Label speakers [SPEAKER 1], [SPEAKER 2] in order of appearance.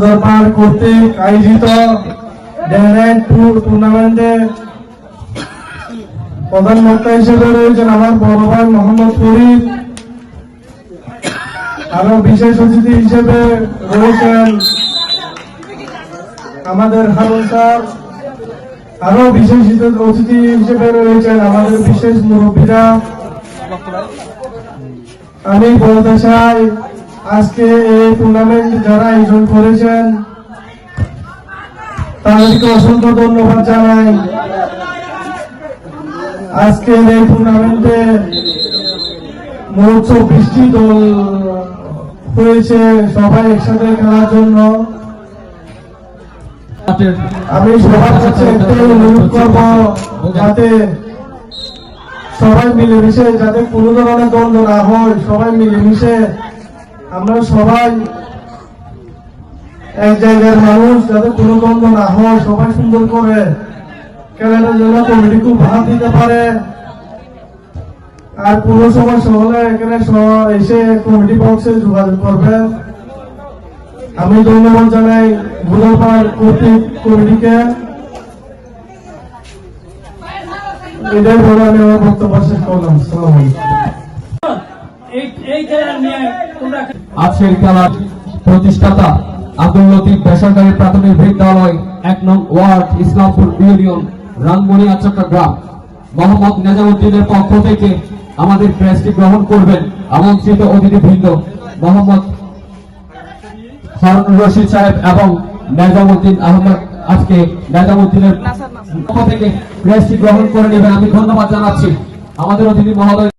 [SPEAKER 1] বুধবার কর্তৃক আয়োজিত টুর্নামেন্টে প্রধান বক্তা হিসেবে রয়েছেন আমার বড় মোহাম্মদ ফরিদ। আরও বিশেষ অতিথি হিসেবে রয়েছেন আমাদের হারুন স্যার। আরও বিশেষ অতিথি হিসেবে রয়েছেন আমাদের বিশেষ মুরব্বীরা। আমি বলতে চাই আজকে এই টুর্নামেন্ট যারা আয়োজন করেছেন, তাদেরকে অসংখ্য ধন্যবাদ জানাই। আজকের এই টুর্নামেন্টে মোট চব্বিশটি দল হয়েছে সবাই একসাথে খেলার জন্য। আমি সবার কাছে একটাই অনুরোধ করব, যাতে সবাই মিলেমিশে, যাতে কোনো ধরনের দ্বন্দ্ব না হয়, সবাই মিলেমিশে আমরা সবাই এক জায়গার মানুষ, যাতে কোনো দ্বন্দ্ব না হয়, সবাই সুন্দর করে খেলাটার জন্য কমিটি খুব ভালো দিতে পারে। আর সমস্যা হলে এখানে এসে কমিটি বক্সে যোগাযোগ করবে। আমি ধন্যবাদ জানাই বুধবার কর্তৃক কমিটিকে। এটাই বলে আমি আমার বক্তব্য শেষ করলাম। সালাম
[SPEAKER 2] এই এই খেলা নিয়ে তোমরা
[SPEAKER 3] আজকের খেলার প্রতিষ্ঠাতা আব্দুল লতিফ বেসরকারি প্রাথমিক বিদ্যালয় এক নং ওয়ার্ড ইসলামপুর ইউনিয়ন রাঙ্গুনিয়া চট্টগ্রাম। মোহাম্মদ নেজামুদ্দিনের পক্ষ থেকে আমাদের প্রেসটি গ্রহণ করবেন আমন্ত্রিত অতিথিবৃন্দ মোহাম্মদ হারুন রশিদ সাহেব এবং নেজামুদ্দিন আহমদ। আজকে নেজামুদ্দিনের পক্ষ থেকে প্রেসটি গ্রহণ করে নেবেন। আমি ধন্যবাদ জানাচ্ছি। আমাদের অতিথি মহোদয়